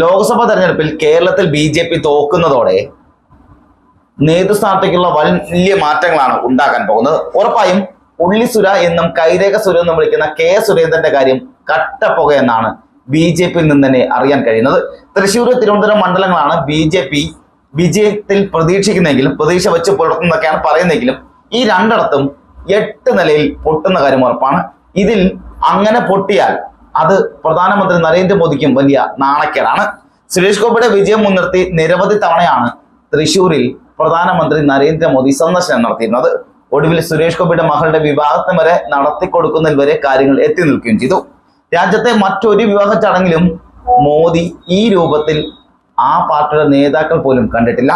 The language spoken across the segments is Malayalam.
ലോക്സഭാ തെരഞ്ഞെടുപ്പിൽ കേരളത്തിൽ ബി ജെ പി തോക്കുന്നതോടെ നേതൃസ്ഥാനത്തേക്കുള്ള വലിയ മാറ്റങ്ങളാണ് ഉണ്ടാക്കാൻ പോകുന്നത്. ഉറപ്പായും ഉള്ളിസുര എന്നും കൈരേഖ സുര എന്നും വിളിക്കുന്ന കെ സുരേന്ദ്രന്റെ കാര്യം കട്ടപ്പുക എന്നാണ് ബി ജെ പിയിൽ നിന്ന് തന്നെ അറിയാൻ കഴിയുന്നത്. തൃശ്ശൂർ തിരുവനന്തപുരം മണ്ഡലങ്ങളാണ് ബി ജെ പി വിജയത്തിൽ പ്രതീക്ഷിക്കുന്നെങ്കിലും പ്രതീക്ഷ വെച്ച് പുലർത്തുന്നൊക്കെയാണ് പറയുന്നെങ്കിലും ഈ രണ്ടിടത്തും എട്ട് നിലയിൽ പൊട്ടുന്ന കാര്യം ഉറപ്പാണ്. ഇതിൽ അങ്ങനെ പൊട്ടിയാൽ അത് പ്രധാനമന്ത്രി നരേന്ദ്രമോദിക്കും വലിയ നാണക്കേടാണ്. സുരേഷ് ഗോപിയുടെ വിജയം മുൻനിർത്തി നിരവധി തവണയാണ് തൃശൂരിൽ പ്രധാനമന്ത്രി നരേന്ദ്രമോദി സന്ദർശനം നടത്തിയിരുന്നത്. ഒടുവിൽ സുരേഷ് ഗോപിയുടെ മകളുടെ വിവാഹത്തിന് വരെ നടത്തിക്കൊടുക്കുന്നതിൽ വരെ കാര്യങ്ങൾ എത്തി നിൽക്കുകയും ചെയ്തു. രാജ്യത്തെ മറ്റൊരു വിവാഹ ചടങ്ങിലും മോദി ഈ രൂപത്തിൽ ആ പാർട്ടിയുടെ നേതാക്കൾ പോലും കണ്ടിട്ടില്ല.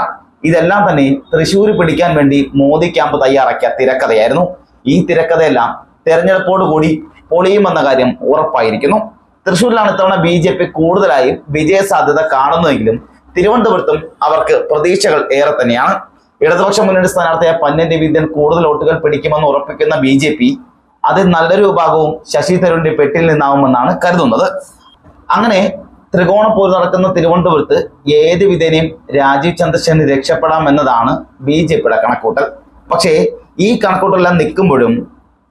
ഇതെല്ലാം തന്നെ തൃശ്ശൂർ പിടിക്കാൻ വേണ്ടി മോദി ക്യാമ്പ് തയ്യാറാക്കിയ തിരക്കഥയായിരുന്നു. ഈ തിരക്കഥയെല്ലാം തെരഞ്ഞെടുപ്പോടുകൂടി പൊളിയുമെന്ന കാര്യം ഉറപ്പായിരിക്കുന്നു. തൃശ്ശൂരിലാണ് ഇത്തവണ ബി ജെ പി കൂടുതലായും വിജയ സാധ്യത കാണുന്നതെങ്കിലും തിരുവനന്തപുരത്തും അവർക്ക് പ്രതീക്ഷകൾ ഏറെ തന്നെയാണ്. ഇടതുപക്ഷ മുന്നണി സ്ഥാനാർത്ഥിയായ പന്നൻ രവീന്ദ്രൻ കൂടുതൽ വോട്ടുകൾ പിടിക്കുമെന്ന് ഉറപ്പിക്കുന്ന ബി ജെ പി അതിൽ നല്ലൊരു വിഭാഗവും ശശി തരൂരിന്റെ പെട്ടിൽ നിന്നാവുമെന്നാണ് കരുതുന്നത്. അങ്ങനെ ത്രികോണപ്പോര് നടക്കുന്ന തിരുവനന്തപുരത്ത് ഏത് വിധേനയും രാജീവ് ചന്ദ്രശേഖരൻ രക്ഷപ്പെടാം എന്നതാണ് ബി ജെ പിയുടെ കണക്കൂട്ടൽ പക്ഷേ ഈ കണക്കൂട്ടലെല്ലാം നിൽക്കുമ്പോഴും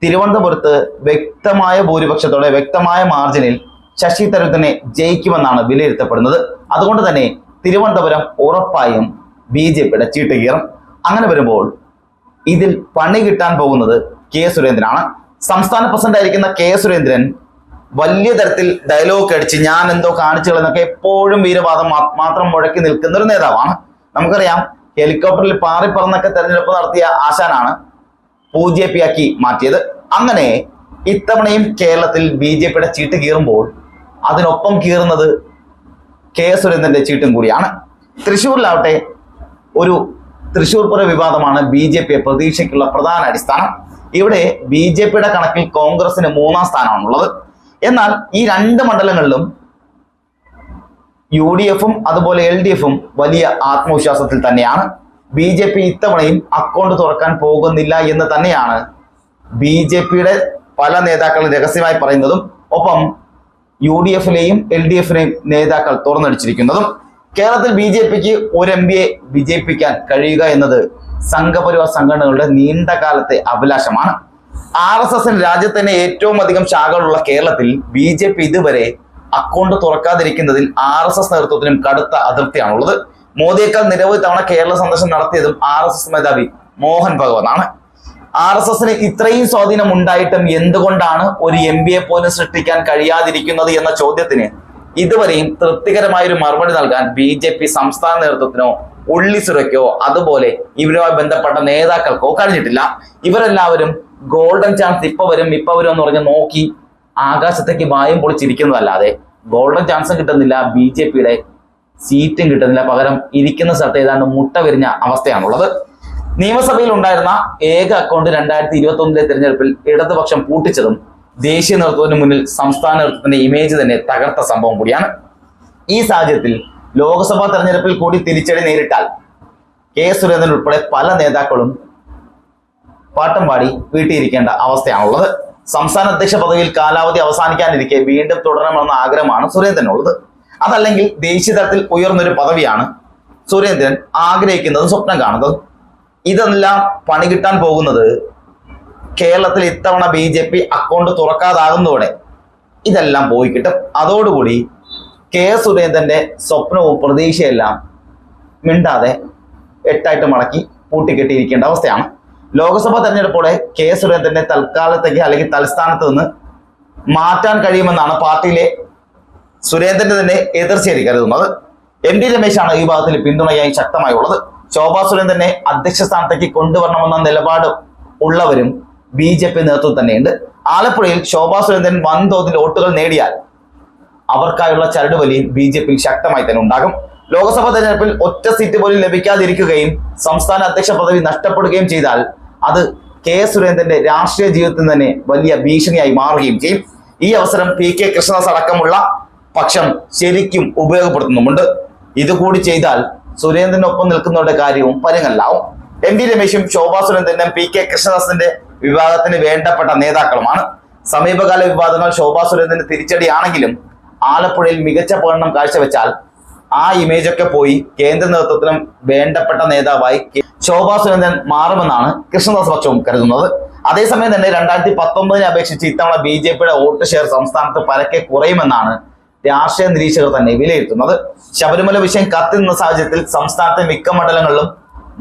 തിരുവനന്തപുരത്ത് വ്യക്തമായ ഭൂരിപക്ഷത്തോടെ വ്യക്തമായ മാർജിനിൽ ശശി തരൂരിനെ ജയിക്കുമെന്നാണ് വിലയിരുത്തപ്പെടുന്നത്. അതുകൊണ്ട് തന്നെ തിരുവനന്തപുരം ഉറപ്പായും ബി ജെ പിയുടെ ചീട്ട് കീറും അങ്ങനെ വരുമ്പോൾ ഇതിൽ പണി കിട്ടാൻ പോകുന്നത് കെ സുരേന്ദ്രനാണ്. സംസ്ഥാന പ്രസിഡന്റ് ആയിരിക്കുന്ന കെ സുരേന്ദ്രൻ വലിയ തരത്തിൽ ഡയലോഗ് അടിച്ച് ഞാൻ എന്തോ കാണിച്ചു എന്നൊക്കെ എപ്പോഴും വീരവാദം മാത്രം മുഴക്കി നിൽക്കുന്ന ഒരു നേതാവാണ്. നമുക്കറിയാം ഹെലികോപ്റ്ററിൽ പാറിപ്പറന്നൊക്കെ തെരഞ്ഞെടുപ്പ് നടത്തിയ ആശാനാണ്. ബി പി ആക്കി മാറ്റിയത്. അങ്ങനെ ഇത്തവണയും കേരളത്തിൽ ബി ജെ പിയുടെ ചീട്ട് കീറുമ്പോൾ അതിനൊപ്പം കീറുന്നത് കെ സുരേന്ദ്രന്റെ ചീട്ടും കൂടിയാണ്. തൃശ്ശൂരിലാവട്ടെ ഒരു തൃശ്ശൂർ പുര വിവാദമാണ് ബി ജെ പിയെ പ്രതീക്ഷയ്ക്കുള്ള പ്രധാന അടിസ്ഥാനം. ഇവിടെ ബി ജെ പിയുടെ കണക്കിൽ കോൺഗ്രസിന് മൂന്നാം സ്ഥാനമാണുള്ളത്. എന്നാൽ ഈ രണ്ട് മണ്ഡലങ്ങളിലും യു ഡി എഫും അതുപോലെ എൽ ഡി എഫും വലിയ ആത്മവിശ്വാസത്തിൽ തന്നെയാണ്. ബി ജെ പി ഇത്തവണയും അക്കൗണ്ട് തുറക്കാൻ പോകുന്നില്ല എന്ന് തന്നെയാണ് ബി ജെ പിയുടെ പല നേതാക്കളും രഹസ്യമായി പറയുന്നതും ഒപ്പം യു ഡി എഫിലെയും എൽ ഡി എഫിലെയും നേതാക്കൾ തുറന്നടിച്ചിരിക്കുന്നതും. കേരളത്തിൽ ബി ജെ പിക്ക് ഒരു എം പിയെ വിജയിപ്പിക്കാൻ കഴിയുക എന്നത് സംഘപരിവാർ സംഘടനകളുടെ നീണ്ട കാലത്തെ അഭിലാഷമാണ്. ആർ എസ് എസിന് രാജ്യത്ത് ഏറ്റവും അധികം ശാഖകളുള്ള കേരളത്തിൽ ബി ജെ പി ഇതുവരെ അക്കൗണ്ട് തുറക്കാതിരിക്കുന്നതിൽ ആർ എസ് എസ് നേതൃത്വത്തിനും കടുത്ത അതൃപ്തിയാണുള്ളത് മോദിയേക്കാൾ നിരവധി തവണ കേരള സന്ദർശനം നടത്തിയതും ആർ എസ് എസ് മേധാവി മോഹൻ ഭഗവാനാണ് ആർ എസ് എസിന് ഇത്രയും സ്വാധീനം ഉണ്ടായിട്ടും എന്തുകൊണ്ടാണ് ഒരു എം ബി എ പോലും സൃഷ്ടിക്കാൻ കഴിയാതിരിക്കുന്നത് എന്ന ചോദ്യത്തിന് ഇതുവരെയും തൃപ്തികരമായ ഒരു മറുപടി നൽകാൻ ബി ജെ പി സംസ്ഥാന നേതൃത്വത്തിനോ ഉള്ളിസുരയ്ക്കോ അതുപോലെ ഇവരുമായി ബന്ധപ്പെട്ട നേതാക്കൾക്കോ കഴിഞ്ഞിട്ടില്ല. ഇവരെല്ലാവരും ഗോൾഡൻ ചാൻസ് ഇപ്പൊ വരും ഇപ്പൊ വരും എന്ന് പറഞ്ഞ് നോക്കി ആകാശത്തേക്ക് വായും പൊളിച്ചിരിക്കുന്നതല്ലാതെ ഗോൾഡൻ ചാൻസ് കിട്ടുന്നില്ല ബി ജെ പിയുടെ സീറ്റും കിട്ടുന്നില്ല. പകരം ഇരിക്കുന്ന സ്ഥലത്ത് ഏതാണ്ട് മുട്ട വിരിഞ്ഞ അവസ്ഥയാണുള്ളത്. നിയമസഭയിൽ ഉണ്ടായിരുന്ന ഏക അക്കൗണ്ട് രണ്ടായിരത്തി ഇരുപത്തി ഒന്നിലെ തിരഞ്ഞെടുപ്പിൽ ഇടതുപക്ഷം പൂട്ടിച്ചതും ദേശീയ നേതൃത്വത്തിന് മുന്നിൽ സംസ്ഥാന നേതൃത്വത്തിന്റെ ഇമേജ് തന്നെ തകർത്ത സംഭവം കൂടിയാണ്. ഈ സാഹചര്യത്തിൽ ലോക്സഭാ തെരഞ്ഞെടുപ്പിൽ കൂടി തിരിച്ചടി നേരിട്ടാൽ കെ സുരേന്ദ്രൻ ഉൾപ്പെടെ പല നേതാക്കളും പാട്ടും പാടി വീട്ടിയിരിക്കേണ്ട അവസ്ഥയാണുള്ളത്. സംസ്ഥാന അധ്യക്ഷ പദവിയിൽ കാലാവധി അവസാനിക്കാനിരിക്കെ വീണ്ടും തുടരണമെന്ന ആഗ്രഹമാണ് സുരേന്ദ്രനുള്ളത്. അതല്ലെങ്കിൽ ദേശീയ തലത്തിൽ ഉയർന്നൊരു പദവിയാണ് സുരേന്ദ്രൻ ആഗ്രഹിക്കുന്നതും സ്വപ്നം കാണുന്നതും. ഇതെല്ലാം പണി കിട്ടാൻ പോകുന്നത് കേരളത്തിൽ ഇത്തവണ ബി ജെ പി അക്കൗണ്ട് തുറക്കാതാകുന്നതോടെ ഇതെല്ലാം പോയി കിട്ടും. അതോടുകൂടി കെ സുരേന്ദ്രന്റെ സ്വപ്നവും പ്രതീക്ഷയെല്ലാം മിണ്ടാതെ എട്ടായിട്ട് മടക്കി പൂട്ടിക്കെട്ടിയിരിക്കേണ്ട അവസ്ഥയാണ്. ലോക്സഭാ തെരഞ്ഞെടുപ്പോടെ കെ സുരേന്ദ്രനെ തൽക്കാലത്തേക്ക് അല്ലെങ്കിൽ തലസ്ഥാനത്ത് നിന്ന് മാറ്റാൻ കഴിയുമെന്നാണ് പാർട്ടിയിലെ സുരേന്ദ്രന്റെ തന്നെ എതിർച്ചയായി കരുതുന്നത്. എം ഡി രമേശാണ് ഈ ഭാഗത്തിൽ പിന്തുണയായി ശക്തമായി ഉള്ളത്. ശോഭാ സുരേന്ദ്രനെ അധ്യക്ഷ സ്ഥാനത്തേക്ക് കൊണ്ടുവരണമെന്ന നിലപാട് ഉള്ളവരും ബി ജെ പി നേതൃത്വം തന്നെയുണ്ട്. ആലപ്പുഴയിൽ ശോഭാ സുരേന്ദ്രൻ വൻതോതിൽ വോട്ടുകൾ നേടിയാൽ അവർക്കായുള്ള ചരടുവലി ബി ജെ പിയിൽ ശക്തമായി തന്നെ ഉണ്ടാകും. ലോക്സഭാ തെരഞ്ഞെടുപ്പിൽ ഒറ്റ സീറ്റ് പോലും ലഭിക്കാതിരിക്കുകയും സംസ്ഥാന അധ്യക്ഷ പദവി നഷ്ടപ്പെടുകയും ചെയ്താൽ അത് കെ സുരേന്ദ്രന്റെ രാഷ്ട്രീയ ജീവിതത്തിൽ തന്നെ വലിയ ഭീഷണിയായി മാറുകയും ചെയ്യും. ഈ അവസരം പി കെ കൃഷ്ണദാസ് അടക്കമുള്ള പക്ഷം ശരിക്കും ഉപയോഗപ്പെടുത്തുന്നുമുണ്ട്. ഇത് കൂടി ചെയ്താൽ സുരേന്ദ്രനൊപ്പം നിൽക്കുന്നവരുടെ കാര്യവും പരുങ്ങല്ലാവും എം വി രമേശും ശോഭാ സുരേന്ദ്രനും പി കെ കൃഷ്ണദാസിന്റെ വിവാദത്തിന് വേണ്ടപ്പെട്ട നേതാക്കളുമാണ്. സമീപകാല വിവാദങ്ങൾ ശോഭാ സുരേന്ദ്രന് തിരിച്ചടിയാണെങ്കിലും ആലപ്പുഴയിൽ മികച്ച പ്രകടനം കാഴ്ചവെച്ചാൽ ആ ഇമേജ് ഒക്കെ പോയി കേന്ദ്ര നേതൃത്വത്തിനും വേണ്ടപ്പെട്ട നേതാവായി ശോഭാ സുരേന്ദ്രൻ മാറുമെന്നാണ് കൃഷ്ണദാസ് പക്ഷവും കരുതുന്നത്. അതേസമയം തന്നെ രണ്ടായിരത്തി പത്തൊമ്പതിനെ അപേക്ഷിച്ച് ഇത്തവണ ബി ജെ പിയുടെ വോട്ട് ഷെയർ സംസ്ഥാനത്ത് പരക്കെ കുറയുമെന്നാണ് രാഷ്ട്രീയ നിരീക്ഷകർ തന്നെ വിലയിരുത്തുന്നത്. ശബരിമല വിഷയം കത്തുന്ന സാഹചര്യത്തിൽ സംസ്ഥാനത്തെ മിക്ക മണ്ഡലങ്ങളിലും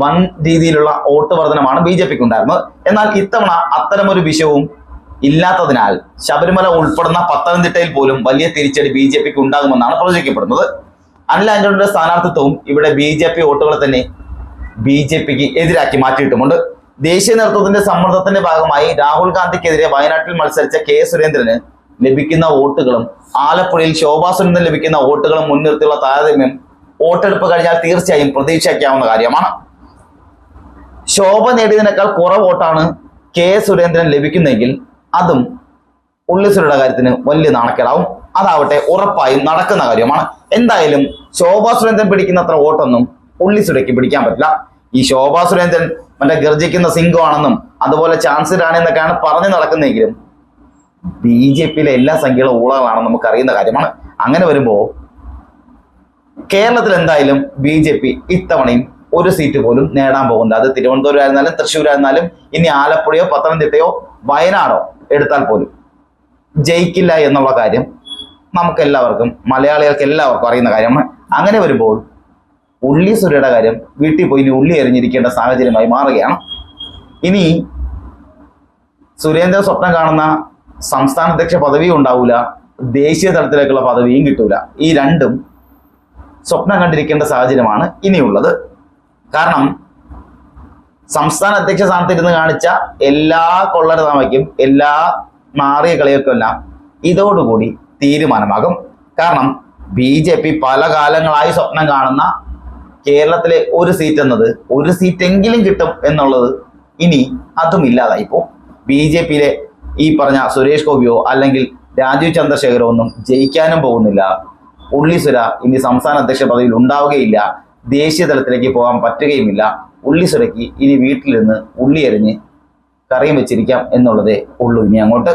വൻ രീതിയിലുള്ള വോട്ട് വർധനമാണ് ബി ജെ പിക്ക് ഉണ്ടായിരുന്നത്. എന്നാൽ ഇത്തവണ അത്തരമൊരു വിഷയവും ഇല്ലാത്തതിനാൽ ശബരിമല ഉൾപ്പെടുന്ന പത്തനംതിട്ടയിൽ പോലും വലിയ തിരിച്ചടി ബി ജെ പിക്ക് ഉണ്ടാകുമെന്നാണ് പ്രവചിക്കപ്പെടുന്നത്. അനിൽ ആന്റണിയുടെ സ്ഥാനാർത്ഥിത്വവും ഇവിടെ ബി ജെ പി വോട്ടുകളെ തന്നെ ബി ജെ പിക്ക് എതിരാക്കി മാറ്റിയിട്ടുമുണ്ട്. ദേശീയ നേതൃത്വത്തിന്റെ സമ്മർദ്ദത്തിന്റെ ഭാഗമായി രാഹുൽ ഗാന്ധിക്കെതിരെ വയനാട്ടിൽ മത്സരിച്ച കെ സുരേന്ദ്രന് ലഭിക്കുന്ന വോട്ടുകളും ആലപ്പുഴയിൽ ശോഭാ സുരേന്ദ്രൻ ലഭിക്കുന്ന വോട്ടുകളും മുൻനിർത്തിയുള്ള താരതമ്യം വോട്ടെടുപ്പ് കഴിഞ്ഞാൽ തീർച്ചയായും പ്രതീക്ഷിക്കാവുന്ന കാര്യമാണ്. ശോഭ നേടിയതിനേക്കാൾ കുറവ് വോട്ടാണ് കെ സുരേന്ദ്രൻ ലഭിക്കുന്നതെങ്കിൽ അതും ഉള്ളിസുരയുടെ കാര്യത്തിന് വലിയ നാണക്കേടാവും. അതാവട്ടെ ഉറപ്പായും നടക്കുന്ന കാര്യമാണ്. എന്തായാലും ശോഭാ സുരേന്ദ്രൻ പിടിക്കുന്ന അത്ര വോട്ടൊന്നും ഉള്ളിസുരയ്ക്ക് പിടിക്കാൻ പറ്റില്ല. ഈ ശോഭാ സുരേന്ദ്രൻ മറ്റേ ഗർജിക്കുന്ന സിംഗമാണെന്നും അതുപോലെ ചാൻസ് എന്നൊക്കെയാണ് പറഞ്ഞു നടക്കുന്നതെങ്കിലും ബി ജെ പിയിലെ എല്ലാ സംഖ്യകളും ഊളകളാണെന്ന് നമുക്ക് അറിയുന്ന കാര്യമാണ്. അങ്ങനെ വരുമ്പോൾ കേരളത്തിൽ എന്തായാലും ബി ജെ പി ഇത്തവണയും ഒരു സീറ്റ് പോലും നേടാൻ പോകുന്നത് അത് തിരുവനന്തപുരം ആയിരുന്നാലും തൃശ്ശൂർ ആയിരുന്നാലും ഇനി ആലപ്പുഴയോ പത്തനംതിട്ടയോ വയനാടോ എടുത്താൽ പോലും ജയിക്കില്ല എന്നുള്ള കാര്യം നമുക്ക് എല്ലാവർക്കും മലയാളികൾക്ക് എല്ലാവർക്കും അറിയുന്ന കാര്യമാണ്. അങ്ങനെ വരുമ്പോൾ ഉള്ളി സുരയുടെ കാര്യം വീട്ടിൽ പോയി ഇനി ഉള്ളി എറിഞ്ഞിരിക്കേണ്ട സാഹചര്യമായി മാറുകയാണ്. ഇനി സുരേന്ദ്ര സ്വപ്നം കാണുന്ന സംസ്ഥാന അധ്യക്ഷ പദവിയും ഉണ്ടാവില്ല ദേശീയ തലത്തിലേക്കുള്ള പദവിയും കിട്ടൂല. ഈ രണ്ടും സ്വപ്നം കണ്ടിരിക്കേണ്ട സാഹചര്യമാണ് ഇനിയുള്ളത്. കാരണം സംസ്ഥാന അധ്യക്ഷ സ്ഥാനത്ത് ഇരുന്ന് കാണിച്ച എല്ലാ കൊള്ളരതാമയ്ക്കും എല്ലാ മാറിയ കളിയൊക്കെ എല്ലാം ഇതോടുകൂടി തീരുമാനമാകും. കാരണം ബി ജെ പി പല കാലങ്ങളായി സ്വപ്നം കാണുന്ന കേരളത്തിലെ ഒരു സീറ്റ് എന്നത് ഒരു സീറ്റെങ്കിലും കിട്ടും എന്നുള്ളത് ഇനി അതും ഇല്ലാതായിപ്പോ ബി ജെ പിയിലെ ഈ പറഞ്ഞ സുരേഷ് ഗോപിയോ അല്ലെങ്കിൽ രാജീവ് ചന്ദ്രശേഖരോ ഒന്നും ജയിക്കാനും പോകുന്നില്ല. ഉള്ളിസുര ഇനി സംസ്ഥാന അധ്യക്ഷ പദവിയിൽ ഉണ്ടാവുകയില്ല. ദേശീയ തലത്തിലേക്ക് പോകാൻ പറ്റുകയുമില്ല. ഉള്ളിസുരയ്ക്ക് ഇനി വീട്ടിലിരുന്ന് ഉള്ളി എറിഞ്ഞ് കറിയും വെച്ചിരിക്കാം എന്നുള്ളതേ ഉള്ളൂ. ഇനി അങ്ങോട്ട്